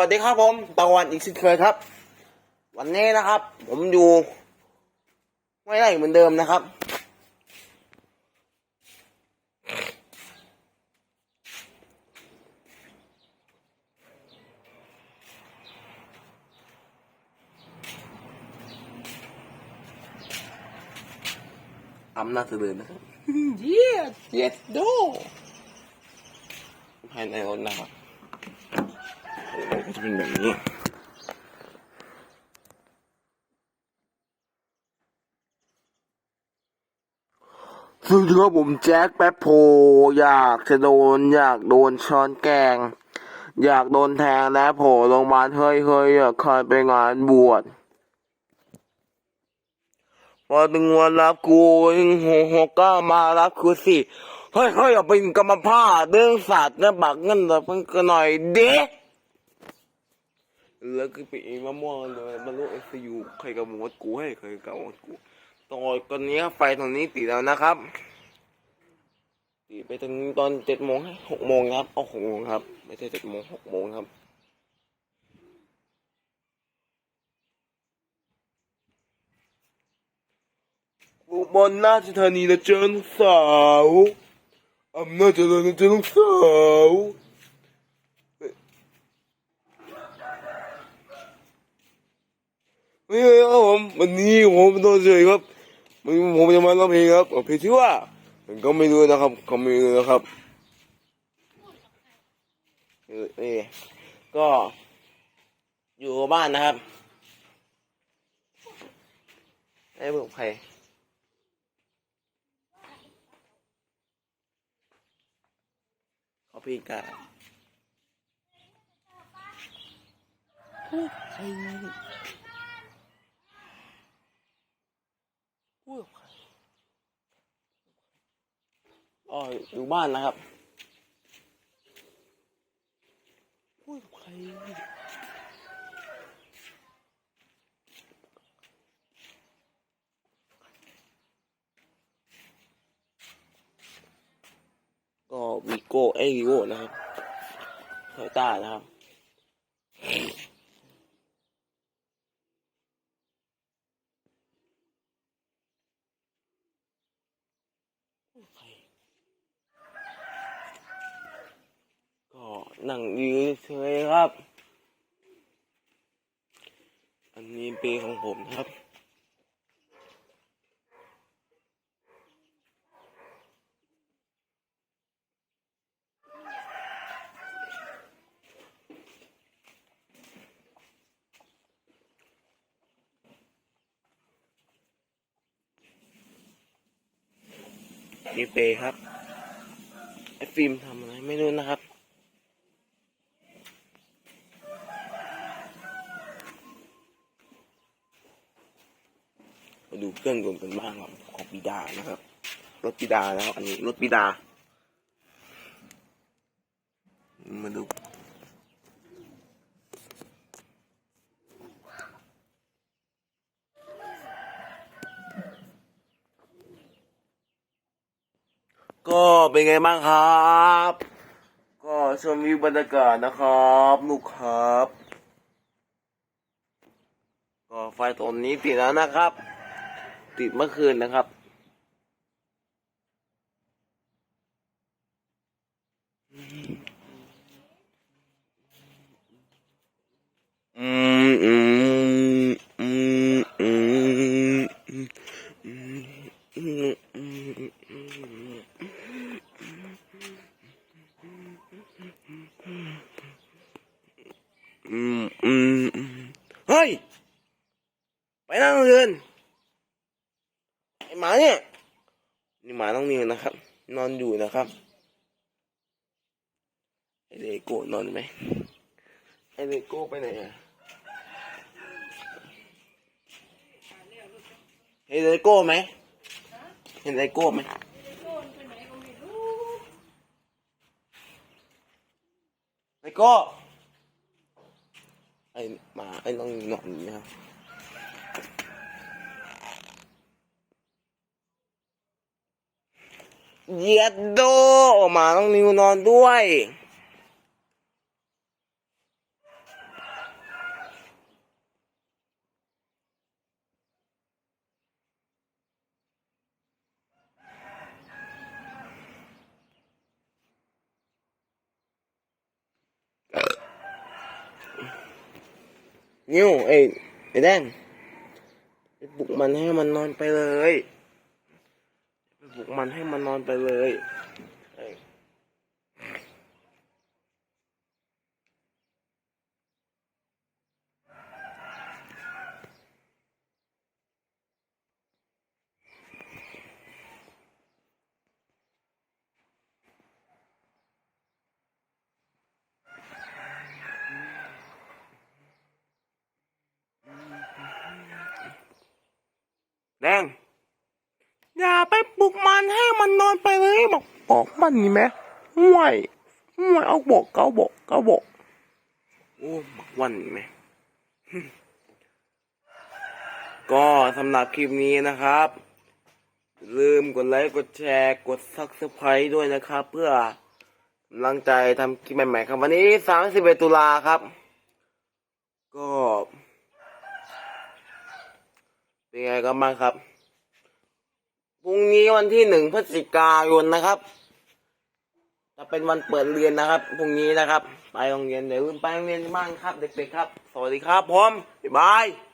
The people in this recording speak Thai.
วัสดีครับผมตะวันอีกเช่นเคยครับ วันนี้นะครับ ผมอยู่ไม่ได้เหมือนเดิมนะครับ อำนาจเจริญนะครับเย้เจ็ดโดภายในรถนะครับโอ้โห ก็จะเป็นแบบนี้ซึ่งครับผมแจ็คแป๊บโพ อยากจะโดน อยากโดนช้อนแกง อยากโดนแทงและโผล่ลงมาลเฮ้ยเฮ้ยอยากเคยไปงานบวชพอถึงวันรับกูยังโหหกก็มารับกูสิเฮ้ยเฮ้ยเอาเป็นกรรมผ้าเรื่องศาสตร์นะบักเงินแต่เพิ่งก็หน่อยเด็ก แล้วก็ไปเองมะม่วงเลยบรรลุเอสยูใครกับหมดกูให้ใครกับหมดกูตอนตอนนี้ไฟตรงนี้ติดแล้วนะครับติดไปถึงตอนเจ็ดโมงหกโมงครับเอาหกโมงครับ ไม่ใช่เจ็ดโมงหกโมงครับอุบลราชธานีนะเจอลูกสาวอำนาจเจริญนะเจอลูกสาว เฮ้ยครับผมวันนี้ผมโดนเฉยครับวันนี้ผมจะมาร้องเพลงครับเพลงชื่ว่าผมก็ไม่รู้นะครับเขาไม่รู้นะครับเออก็อยู่บ้านนะครับไอ้บุกใครเขาพิการใครพูดกับใคร อ๋ออยู่บ้านนะครับพูดกับใครก็วีโก้เอวีโก้นะครับโตโยต้านะครับ ก็ นั่งยู่เฉยครับ อันนี้เปย์ของผมครับนี่เปย์ครับไอฟิล์มทำอะไรไม่รู้นะครับ มาดูเครื่องยนต์กันบ้างครับของปิดานะครับ รถปิดานะครับอันนี้รถปิดา มาดูก็เป็นไงบ้างครับ ก็ชมวิวบรรยากาศนะครับลูกครับ ก็ไฟตรงนี้ติดแล้วนะครับ ติเมื่อคืนนะครับ อืมอืมอืมอืมอืม หมาเนี่ย นี่หมาต้องนิวนะครับ นอนอยู่นะครับไอเลโก้นอนไหมไอเลโก้ไปไหนอะเห็นเลโก้ไหมเห็นเลโก้ไหมเลโก้ไอหมาไอน้องนอนอยู่นะครับ เย็ดโดอหมาต้องนิวนอนด้วย นิวเอ้ไอ้แดงปลุกมันให้มันนอนไปเลย ลุกมันให้มันนอนไปเลยแดง มันนอนไปเลยบอกบอกมันนี่ไหมห่วยห่วยเอาบอกเกาบอกเกาบอกโอ้บักวันนี่ไหมก็สำหรับคลิปนี้นะครับ ลืมกดไลค์กดแชร์กดซักสไครต์ด้วยนะครับ เพื่อกำลังใจทำคลิปใหม่ๆครับ วันนี้ 31 ตุลาครับ ก็ เป็นไงกันบ้างครับ พรุ่งนี้วันที่หนึ่งพฤศจิกายนนะครับ จะเป็นวันเปิดเรียนนะครับพรุ่งนี้นะครับ ไปโรงเรียนเดี๋ยวลืมไปโรงเรียนบ้างครับ เด็กๆครับ สวัสดีครับผมบ๊ายบาย